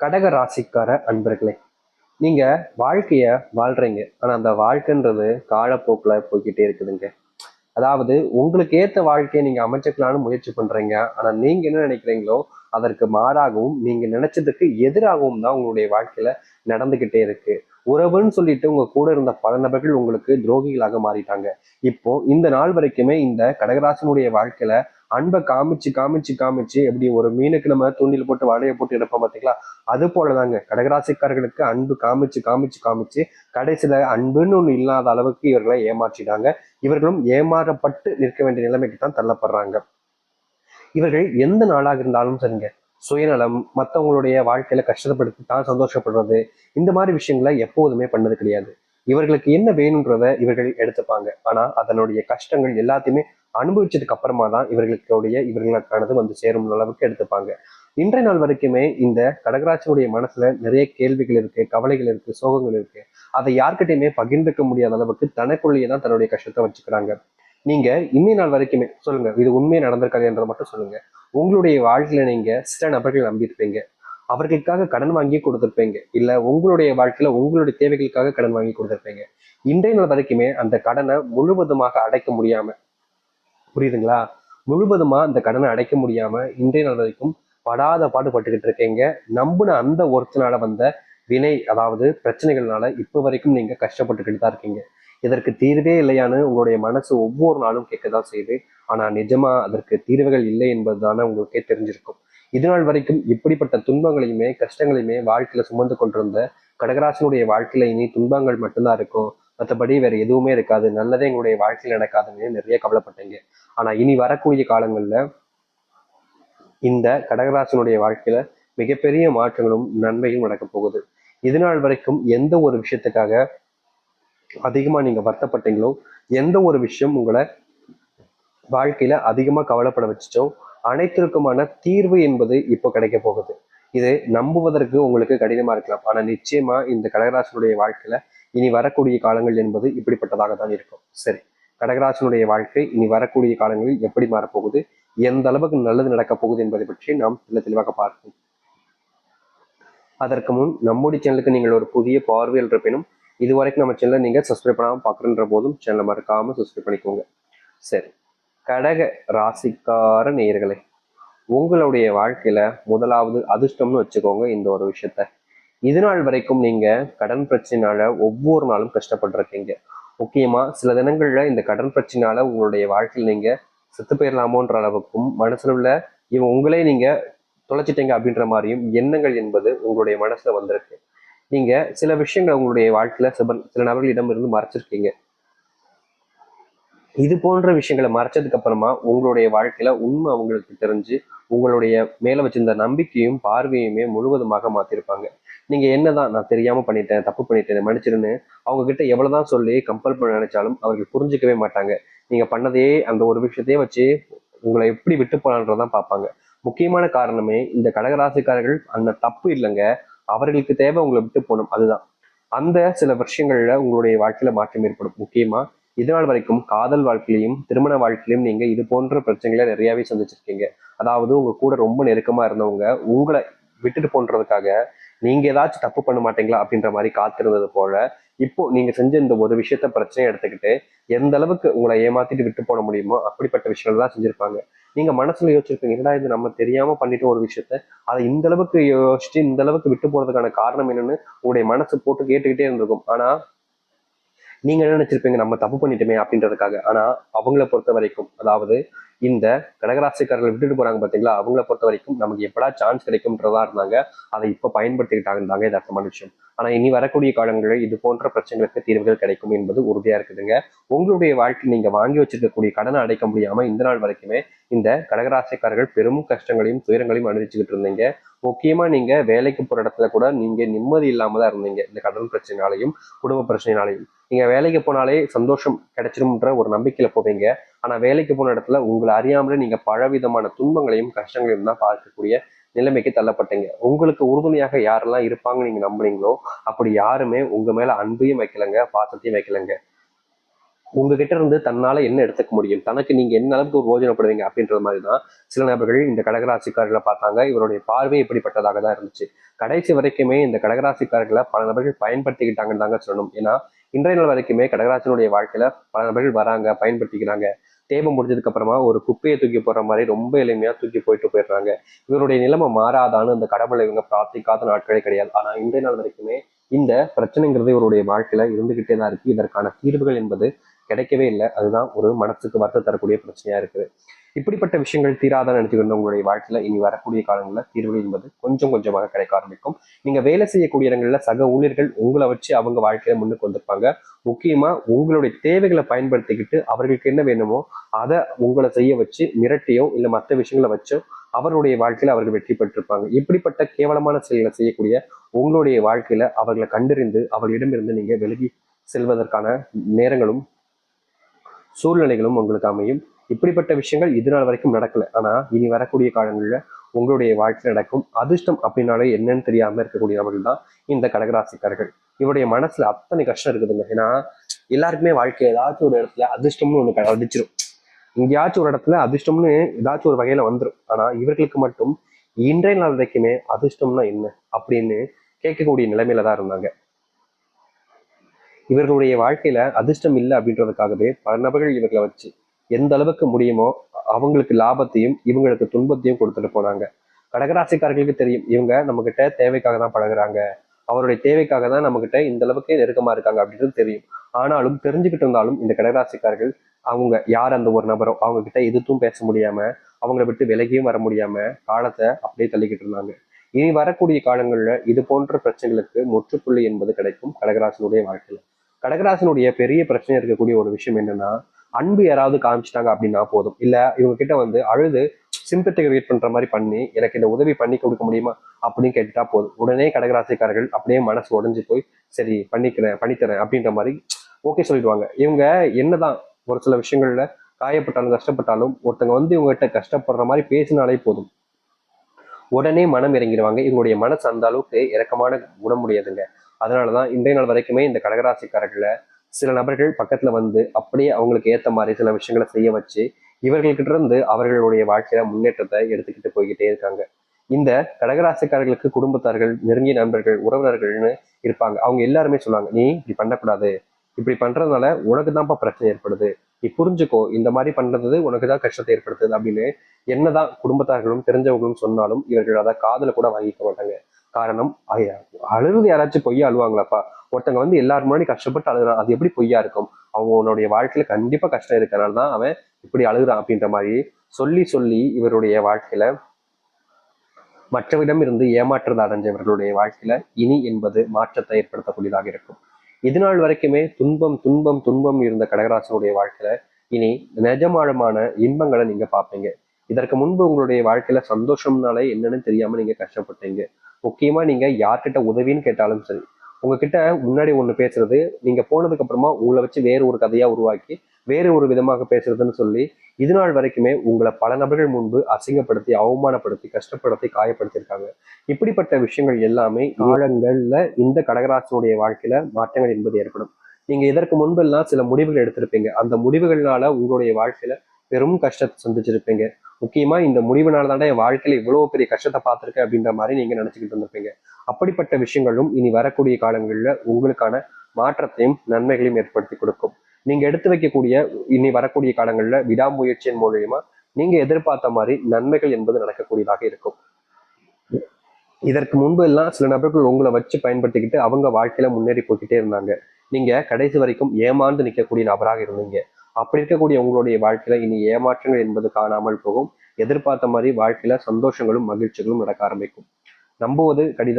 கடக ராசிக்கார அன்பர்களே நீங்க வாழ்க்கைய வாழ்றீங்க. ஆனா அந்த வாழ்க்கைன்றது காலப்போக்கில் போய்கிட்டே இருக்குதுங்க. அதாவது உங்களுக்கு ஏற்ற வாழ்க்கையை நீங்க அமைச்சுக்கலாம்னு முயற்சி பண்றீங்க. ஆனா நீங்க என்ன நினைக்கிறீங்களோ அதற்கு மாறாகவும் நீங்க நினைச்சதுக்கு எதிராகவும் தான் உங்களுடைய வாழ்க்கையில நடந்துகிட்டே இருக்கு. உறவுன்னு சொல்லிட்டு உங்க கூட இருந்த பல நபர்கள் உங்களுக்கு துரோகிகளாக மாறிட்டாங்க. இப்போ இந்த நாள் வரைக்குமே இந்த கடகராசனுடைய வாழ்க்கையில அன்பை காமிச்சு காமிச்சு காமிச்சு எப்படி ஒரு மீனுக்கு நம்ம தூண்டில் போட்டு வலையை போட்டு எடுப்போம் பார்த்தீங்களா அது போலதாங்க. கடகராசிக்காரர்களுக்கு அன்பு காமிச்சு காமிச்சு காமிச்சு கடைசியில அன்புன்னு ஒன்று இல்லாத அளவுக்கு இவர்களை ஏமாற்றிட்டாங்க. இவர்களும் ஏமாறப்பட்டு நிற்க வேண்டிய நிலைமைக்கு தான் தள்ளப்படுறாங்க. இவர்கள் எந்த நாளாக இருந்தாலும் சரிங்க. சுயநலம் மற்றவங்களுடைய வாழ்க்கையில கஷ்டப்படுத்தி தான் சந்தோஷப்படுறது இந்த மாதிரி விஷயங்களை எப்போதுமே பண்ணது கிடையாது. இவர்களுக்கு என்ன வேணுன்றத இவர்கள் எடுத்துப்பாங்க. ஆனா அதனுடைய கஷ்டங்கள் எல்லாத்தையுமே அனுபவிச்சதுக்கு அப்புறமா தான் இவர்களுடைய இவர்களுக்கானது வந்து சேரும் அளவுக்கு எடுத்துப்பாங்க. இன்றைய நாள் வரைக்குமே இந்த கடகராட்சியுடைய மனசுல நிறைய கேள்விகள் இருக்கு கவலைகள் இருக்கு சோகங்கள் இருக்கு. அதை யார்கிட்டயுமே பகிர்ந்துக்க முடியாத அளவுக்கு தனக்குள்ளேயே தான் தன்னுடைய கஷ்டத்தை வச்சுக்கிறாங்க. நீங்க இன்னை நாள் வரைக்குமே சொல்லுங்க இது உண்மையை நடந்திருக்காதுன்றதை மட்டும் சொல்லுங்க. உங்களுடைய வாழ்க்கையில நீங்க சில நபர்கள் நம்பியிருப்பீங்க. அவர்களுக்காக கடன் வாங்கி கொடுத்துருப்பீங்க. இல்ல உங்களுடைய வாழ்க்கையில உங்களுடைய தேவைகளுக்காக கடன் வாங்கி கொடுத்துருப்பீங்க. இன்றைய நாள் வரைக்குமே அந்த கடனை முழுவதுமாக அடைக்க முடியாம புரியுதுங்களா? முழுவதுமா அந்த கடனை அடைக்க முடியாம இன்றைய நாள் வரைக்கும் படாத பாடுபட்டுக்கிட்டு இருக்கீங்க. நம்பின அந்த ஒருத்தனால வந்த வினை அதாவது பிரச்சனைகள்னால இப்போ வரைக்கும் நீங்க கஷ்டப்பட்டுக்கிட்டு தான் இருக்கீங்க. இதற்கு தீர்வே இல்லையான்னு உங்களுடைய மனசு ஒவ்வொரு நாளும் கேட்கதான் செய்யுது. ஆனா நிஜமா அதற்கு தீர்வுகள் இல்லை என்பதுதானே உங்களுக்கே தெரிஞ்சிருக்கும். இது நாள் வரைக்கும் இப்படிப்பட்ட துன்பங்களையுமே கஷ்டங்களையுமே வாழ்க்கையில சுமந்து கொண்டிருந்த கடகராசனுடைய வாழ்க்கையில இனி துன்பங்கள் மட்டும்தான் இருக்கும். மற்றபடி வேற எதுவுமே இருக்காது. நல்லதே எங்களுடைய வாழ்க்கையில் நடக்காதுன்னு நிறைய கவலைப்பட்டீங்க. ஆனா இனி வரக்கூடிய காலங்கள்ல இந்த கடகராசனுடைய வாழ்க்கையில மிகப்பெரிய மாற்றங்களும் நன்மையும் நடக்க போகுது. இது நாள் வரைக்கும் எந்த ஒரு விஷயத்துக்காக அதிகமா நீங்க வருத்தப்பட்டீங்களோ எந்த ஒரு விஷயம் உங்களை வாழ்க்கையில அதிகமா கவலைப்பட வச்சுச்சோ அனைத்திற்குமான தீர்வு என்பது இப்போ கிடைக்க போகுது. இது நம்புவதற்கு உங்களுக்கு கடினமா இருக்கலாம். ஆனால் நிச்சயமா இந்த கடகராசனுடைய வாழ்க்கையில இனி வரக்கூடிய காலங்கள் என்பது இப்படிப்பட்டதாக தான் இருக்கும். சரி கடகராசனுடைய வாழ்க்கை இனி வரக்கூடிய காலங்களில் எப்படி மாறப்போகுது? எந்த அளவுக்கு நல்லது நடக்கப் போகுது என்பதை பற்றி நாம் தெல்ல தெளிவாக பார்ப்போம். அதற்கு முன் நம்முடைய சேனலுக்கு நீங்கள் ஒரு புதிய பார்வையில் இருப்பினும் இது வரைக்கும் நம்ம சேனலை நீங்கள் சப்ஸ்கிரைப் பண்ணாமல் பார்க்குறன்ற போதும் சேனலை மறக்காமல் சப்ஸ்கிரைப் பண்ணிக்கோங்க. சரி. கடக ராசிக்கார நேயர்களே உங்களுடைய வாழ்க்கையில முதலாவது அதிர்ஷ்டம்னு வச்சுக்கோங்க இந்த ஒரு விஷயத்த. இது நாள் வரைக்கும் நீங்கள் கடன் பிரச்சனைனால ஒவ்வொரு நாளும் கஷ்டப்பட்டுருக்கீங்க. முக்கியமாக சில தினங்களில் இந்த கடன் பிரச்சனைனால உங்களுடைய வாழ்க்கையில் நீங்கள் செத்து போயிடலாமோன்ற அளவுக்கும் மனசுல உள்ள இவன் உங்களே நீங்கள் தொலைச்சிட்டீங்க அப்படின்ற மாதிரியும் எண்ணங்கள் என்பது உங்களுடைய மனசில் வந்திருக்கு. நீங்க சில விஷயங்கள் உங்களுடைய வாழ்க்கையில் சில சில நபர்களிடம் இருந்து மறைச்சிருக்கீங்க. இது போன்ற விஷயங்களை மறைச்சதுக்கு அப்புறமா உங்களுடைய வாழ்க்கையில உண்மை அவங்களுக்கு தெரிஞ்சு உங்களுடைய மேல வச்சிருந்த நம்பிக்கையும் பார்வையுமே முழுவதுமாக மாத்திருப்பாங்க. நீங்க என்னதான் நான் தெரியாம பண்ணிட்டேன் தப்பு பண்ணிட்டேன் மன்னிச்சிருன்னு அவங்க கிட்ட எவ்வளவுதான் சொல்லி கம்பல் பண்ண நினைச்சாலும் அவர்கள் புரிஞ்சுக்கவே மாட்டாங்க. நீங்க பண்ணதே அந்த ஒரு விஷயத்தையே வச்சு உங்களை எப்படி விட்டு போலான்றதான் பார்ப்பாங்க. முக்கியமான காரணமே இந்த கடகராசிக்காரர்கள் அந்த தப்பு இல்லைங்க. அவர்களுக்கு தேவை உங்களை விட்டு போகணும். அதுதான். அந்த சில விஷயங்கள்ல உங்களுடைய வாழ்க்கையில மாற்றம் ஏற்படும். முக்கியமா இதனால் வரைக்கும் காதல் வாழ்க்கையிலையும் திருமண வாழ்க்கையிலையும் நீங்க இது போன்ற பிரச்சனைகளை நிறையவே சந்திச்சிருக்கீங்க. அதாவது உங்க கூட ரொம்ப நெருக்கமா இருந்தவங்க உங்களை விட்டுட்டு போன்றதுக்காக நீங்க ஏதாச்சும் தப்பு பண்ண மாட்டீங்களா அப்படின்ற மாதிரி காத்திருந்தது போல இப்போ நீங்க செஞ்ச இந்த ஒரு விஷயத்த பிரச்சனையை எடுத்துக்கிட்டு எந்த அளவுக்கு உங்களை ஏமாத்திட்டு விட்டு போட முடியுமோ அப்படிப்பட்ட விஷயங்கள் தான் செஞ்சிருப்பாங்க. நீங்க மனசுல யோசிச்சிருப்பீங்க என்னடா இது? நம்ம தெரியாம பண்ணிட்டு ஒரு விஷயத்த. அதை இந்த அளவுக்கு யோசிச்சு இந்த அளவுக்கு விட்டு போறதுக்கான காரணம் என்னன்னு உங்களுடைய மனசு போட்டு கேட்டுக்கிட்டே இருந்திருக்கும். ஆனா நீங்க என்ன நினைச்சிருப்பீங்க? நம்ம தப்பு பண்ணிட்டோமே அப்படின்றதுக்காக. ஆனா அவங்கள பொறுத்த வரைக்கும் அதாவது இந்த கடகராசிக்காரர்கள் விட்டுட்டு போறாங்க பாத்தீங்களா? அவங்கள பொறுத்த வரைக்கும் நமக்கு எப்படா சான்ஸ் கிடைக்கும்ன்றதா இருந்தாங்க. அதை இப்ப பயன்படுத்திக்கிட்டாங்க இது அர்த்தமான விஷயம். ஆனா இனி வரக்கூடிய காலங்களில் இது போன்ற பிரச்சனைகளுக்கு தீர்வுகள் கிடைக்கும் என்பது உறுதியா இருக்குதுங்க. உங்களுடைய வாழ்க்கை நீங்க வாங்கி வச்சிருக்கக்கூடிய கடனை அடைக்க முடியாம இந்த நாள் வரைக்குமே இந்த கடகராசிக்காரர்கள் பெரும் கஷ்டங்களையும் துயரங்களையும் அனுபவிச்சுக்கிட்டு இருந்தீங்க. முக்கியமா நீங்க வேலைக்கு போற இடத்துல கூட நீங்க நிம்மதி இல்லாம தான் இருந்தீங்க. இந்த கடன் பிரச்சனைனாலையும் குடும்ப பிரச்சனைனாலையும். நீங்க வேலைக்கு போனாலே சந்தோஷம் கிடைச்சிரும்ன்ற ஒரு நம்பிக்கையில போவீங்க. ஆனால் வேலைக்கு போன இடத்துல உங்களை அறியாமலே நீங்கள் பலவிதமான துன்பங்களையும் கஷ்டங்களையும் தான் பார்க்கக்கூடிய நிலைமைக்கு தள்ளப்பட்டீங்க. உங்களுக்கு உறுதுணையாக யாரெல்லாம் இருப்பாங்க நீங்கள் நம்புனீங்களோ அப்படி யாருமே உங்கள் மேலே அன்பையும் வைக்கலங்க பாசத்தையும் வைக்கலங்க. உங்ககிட்ட இருந்து தன்னால என்ன எடுத்துக்க முடியும்? தனக்கு நீங்க என்ன அளவுக்கு ஒரு யோஜனைப்படுவீங்க அப்படின்ற மாதிரி தான் சில நபர்கள் இந்த கடகராசிக்காரர்களை பார்த்தாங்க. இவருடைய பார்வை இப்படிப்பட்டதாக தான் இருந்துச்சு. கடைசி வரைக்குமே இந்த கடகராசிக்காரர்களை பல நபர்கள் பயன்படுத்திக்கிட்டாங்கன்னு தாங்க சொல்லணும். ஏன்னா இன்றைய நாள் வரைக்குமே கடகராசினுடைய வாழ்க்கையில பல நபர்கள் வராங்க பயன்படுத்திக்கிறாங்க. தேவை முடிஞ்சதுக்கு அப்புறமா ஒரு குப்பையை தூக்கி போடுற மாதிரி ரொம்ப எளிமையா தூக்கி போயிட்டு போயிடுறாங்க. இவருடைய நிலைமை மாறாதான்னு இந்த கடவுளை இவங்க பிரார்த்திக்காத நாட்களே கிடையாது. ஆனா இன்றைய நாள் வரைக்குமே இந்த பிரச்சனைங்கிறது இவருடைய வாழ்க்கையில இருந்துகிட்டே தான் இருக்கு. இதற்கான தீர்வுகள் என்பது கிடைக்கவே இல்லை. அதுதான் ஒரு மனசுக்கு வருத்த தரக்கூடிய பிரச்சனையா இருக்குது. இப்படிப்பட்ட விஷயங்கள் தீராதான் நினைச்சுக்கிட்டு உங்களுடைய வாழ்க்கையில இனி வரக்கூடிய காலங்களில் தீர்வுகள் என்பது கொஞ்சம் கொஞ்சமாக கிடைக்க ஆரம்பிக்கும். நீங்க வேலை செய்யக்கூடிய இடங்கள்ல சக ஊழியர்கள் உங்களை வச்சு அவங்க வாழ்க்கையில முன்னுக்கு வந்திருப்பாங்க. முக்கியமா உங்களுடைய தேவைகளை பயன்படுத்திக்கிட்டு அவர்களுக்கு என்ன வேணுமோ அதை உங்களை செய்ய வச்சு மிரட்டியோ இல்லை மற்ற விஷயங்களை வச்சோ அவருடைய வாழ்க்கையில அவர்கள் வெற்றி பெற்றிருப்பாங்க. இப்படிப்பட்ட கேவலமான செயல்களை செய்யக்கூடிய உங்களுடைய வாழ்க்கையில அவர்களை கண்டறிந்து அவர்களிடமிருந்து நீங்க விலகி செல்வதற்கான நேரங்களும் சூழ்நிலைகளும் உங்களுக்கு அமையும். இப்படிப்பட்ட விஷயங்கள் இது நாள் வரைக்கும் நடக்கல. ஆனா இனி வரக்கூடிய காலங்களில் உங்களுடைய வாழ்க்கை நடக்கும் அதிர்ஷ்டம் அப்படின்னாலே என்னன்னு தெரியாம இருக்கக்கூடிய நபர்கள் தான் இந்த கடகராசிக்காரர்கள். இவருடைய மனசுல அத்தனை கஷ்டம் இருக்குதுங்க. ஏன்னா எல்லாருக்குமே வாழ்க்கை ஏதாச்சும் ஒரு இடத்துல அதிர்ஷ்டம்னு ஒன்று அடிச்சிடும் எங்கேயாச்சும் ஒரு இடத்துல அதிர்ஷ்டம்னு ஏதாச்சும் ஒரு வகையில வந்துடும் ஆனா இவர்களுக்கு மட்டும் இன்றைய நாள் வரைக்குமே அதிர்ஷ்டம்னா என்ன அப்படின்னு கேட்கக்கூடிய நிலைமையில தான் இருந்தாங்க. இவர்களுடைய வாழ்க்கையில அதிர்ஷ்டம் இல்லை அப்படின்றதுக்காகவே பல நபர்கள் இவர்களை வச்சு எந்த அளவுக்கு முடியுமோ அவங்களுக்கு லாபத்தையும் இவங்களுக்கு துன்பத்தையும் கொடுத்துட்டு போனாங்க கடகராசிக்காரர்களுக்கு தெரியும் இவங்க நம்ம கிட்ட தேவைக்காக தான் பழகுறாங்க. அவருடைய தேவைக்காக தான் நம்ம கிட்ட இந்த அளவுக்கு நெருக்கமா இருக்காங்க அப்படின்றது தெரியும். ஆனாலும் தெரிஞ்சுக்கிட்டு இருந்தாலும் இந்த கடகராசிக்காரர்கள் அவங்க யார் அந்த ஒரு நபரோ அவங்க கிட்ட எதுவும் பேச முடியாம அவங்கள விட்டு விலகியும் வர முடியாம காலத்தை அப்படியே தள்ளிக்கிட்டு இருந்தாங்க. இனி வரக்கூடிய காலங்களில் இது போன்ற பிரச்சனைகளுக்கு முற்றுப்புள்ளி என்பது கிடைக்கும் கடகராசனுடைய வாழ்க்கையில். கடகராசனுடைய பெரிய பிரச்சனை இருக்கக்கூடிய ஒரு விஷயம் என்னன்னா அன்பு யாராவது காமிச்சிட்டாங்க அப்படின்னா போதும். இல்ல இவங்க கிட்ட வந்து அழுது சிம்பத்தை கிரியேட் பண்ற மாதிரி பண்ணி எனக்கு இந்த உதவி பண்ணி கொடுக்க முடியுமா அப்படின்னு கேட்டுட்டா போதும். உடனே கடகராசிக்காரர்கள் அப்படியே மனசு உடஞ்சு போய் சரி பண்ணிக்கிறேன் பண்ணித்தரேன் அப்படின்ற மாதிரி ஓகே சொல்லிடுவாங்க. இவங்க என்னதான் ஒரு சில விஷயங்கள்ல காயப்பட்டாலும் கஷ்டப்பட்டாலும் ஒருத்தங்க வந்து இவங்ககிட்ட கஷ்டப்படுற மாதிரி பேசினாலே போதும். உடனே மனம் இறங்கிடுவாங்க. இவங்களுடைய மனசு அந்த அளவுக்கு இறக்கமான குணமுடையதுங்க. அதனால தான் இன்றைய நாள் வரைக்குமே இந்த கடகராசிக்காரர்களை சில நபர்கள் பக்கத்தில் வந்து அப்படியே அவங்களுக்கு ஏற்ற மாதிரி சில விஷயங்களை செய்ய வச்சு இவர்கள்கிட்ட இருந்து அவர்களுடைய வாழ்க்கையில முன்னேற்றத்தை எடுத்துக்கிட்டு போய்கிட்டே இருக்காங்க. இந்த கடகராசிக்காரர்களுக்கு குடும்பத்தார்கள் நெருங்கிய நண்பர்கள் உறவினர்கள்னு இருப்பாங்க. அவங்க எல்லாருமே சொல்லுவாங்க நீ இப்படி பண்ணக்கூடாது. இப்படி பண்றதுனால உனக்கு தான்ப்பா பிரச்சனை ஏற்படுது. நீ புரிஞ்சுக்கோ இந்த மாதிரி பண்றது உனக்கு தான் கஷ்டத்தை ஏற்படுத்துது அப்படின்னு என்னதான் குடும்பத்தார்களும் தெரிஞ்சவங்களும் சொன்னாலும் இவர்கள் அதை காதல கூட வாங்கிக்க மாட்டாங்க. காரணம் அழுது யாராச்சும் பொய்யா அழுவாங்களாப்பா? ஒருத்தங்க வந்து எல்லாரும் முன்னாடி கஷ்டப்பட்டு அழுகுறான் அது எப்படி பொய்யா இருக்கும்? அவங்க உன்னுடைய வாழ்க்கையில கண்டிப்பா கஷ்டம் இருக்கிறனால தான் அவன் இப்படி அழுகுறான் அப்படின்ற மாதிரி சொல்லி சொல்லி இவருடைய வாழ்க்கையில மற்றவிடம் இருந்து ஏமாற்றத்தை அடைஞ்சவர்களுடைய வாழ்க்கையில இனி என்பது மாற்றத்தை ஏற்படுத்தக்கூடியதாக இருக்கும். இதுநாள் வரைக்குமே துன்பம் துன்பம் துன்பம் இருந்த கடகராசனுடைய வாழ்க்கையில இனி நிஜமாழமான இன்பங்களை நீங்க பார்ப்பீங்க. இதற்கு முன்பு உங்களுடைய வாழ்க்கையில சந்தோஷம்னாலே என்னன்னு தெரியாம நீங்க கஷ்டப்பட்டீங்க. முக்கியமா நீங்க யார்கிட்ட உதவின்னு கேட்டாலும் சரி உங்ககிட்ட முன்னாடி ஒண்ணு பேசுறது நீங்க போனதுக்கு அப்புறமா உங்களை வச்சு வேற ஒரு கதையா உருவாக்கி வேறு ஒரு விதமாக பேசுறதுன்னு சொல்லி இது நாள் வரைக்குமே உங்களை பல நபர்கள் முன்பு அசிங்கப்படுத்தி அவமானப்படுத்தி கஷ்டப்படுத்தி காயப்படுத்தியிருக்காங்க. இப்படிப்பட்ட விஷயங்கள் எல்லாமே ஆழங்கள்ல இந்த கடகராசனுடைய வாழ்க்கையில மாற்றங்கள் என்பது ஏற்படும். நீங்க இதற்கு முன்பெல்லாம் சில முடிவுகள் எடுத்திருப்பீங்க. அந்த முடிவுகள்னால உங்களுடைய வாழ்க்கையில பெரும் கஷ்டத்தை சந்திச்சிருப்பீங்க. முக்கியமா இந்த முடிவுனால தான் என் வாழ்க்கையில இவ்வளவு பெரிய கஷ்டத்தை பார்த்துருக்கேன் அப்படின்ற மாதிரி நீங்க நினைச்சுக்கிட்டு இருந்திருப்பீங்க. அப்படிப்பட்ட விஷயங்களும் இனி வரக்கூடிய காலங்களில் உங்களுக்கான மாற்றத்தையும் நன்மைகளையும் ஏற்படுத்தி கொடுக்கும். நீங்க எடுத்து வைக்கக்கூடிய இனி வரக்கூடிய காலங்களில் விடாமுயற்சியின் மூலியமா நீங்க எதிர்பார்த்த மாதிரி நன்மைகள் என்பது நடக்கக்கூடியதாக இருக்கும். இதற்கு முன்பு எல்லாம் சில நபர்கள் உங்களை வச்சு பயன்படுத்திக்கிட்டு அவங்க வாழ்க்கையில முன்னேறி போய்கிட்டே இருந்தாங்க. நீங்க கடைசி வரைக்கும் ஏமாந்து நிற்கக்கூடிய நபராக இருந்தீங்க. அப்படி இருக்கக்கூடிய உங்களுடைய வாழ்க்கையில இனி ஏமாற்றங்கள் என்பது காணாமல் போகும். எதிர்பார்த்த மாதிரி வாழ்க்கையில சந்தோஷங்களும் மகிழ்ச்சிகளும் நடக்க ஆரம்பிக்கும். நம்புவது கடிதம்.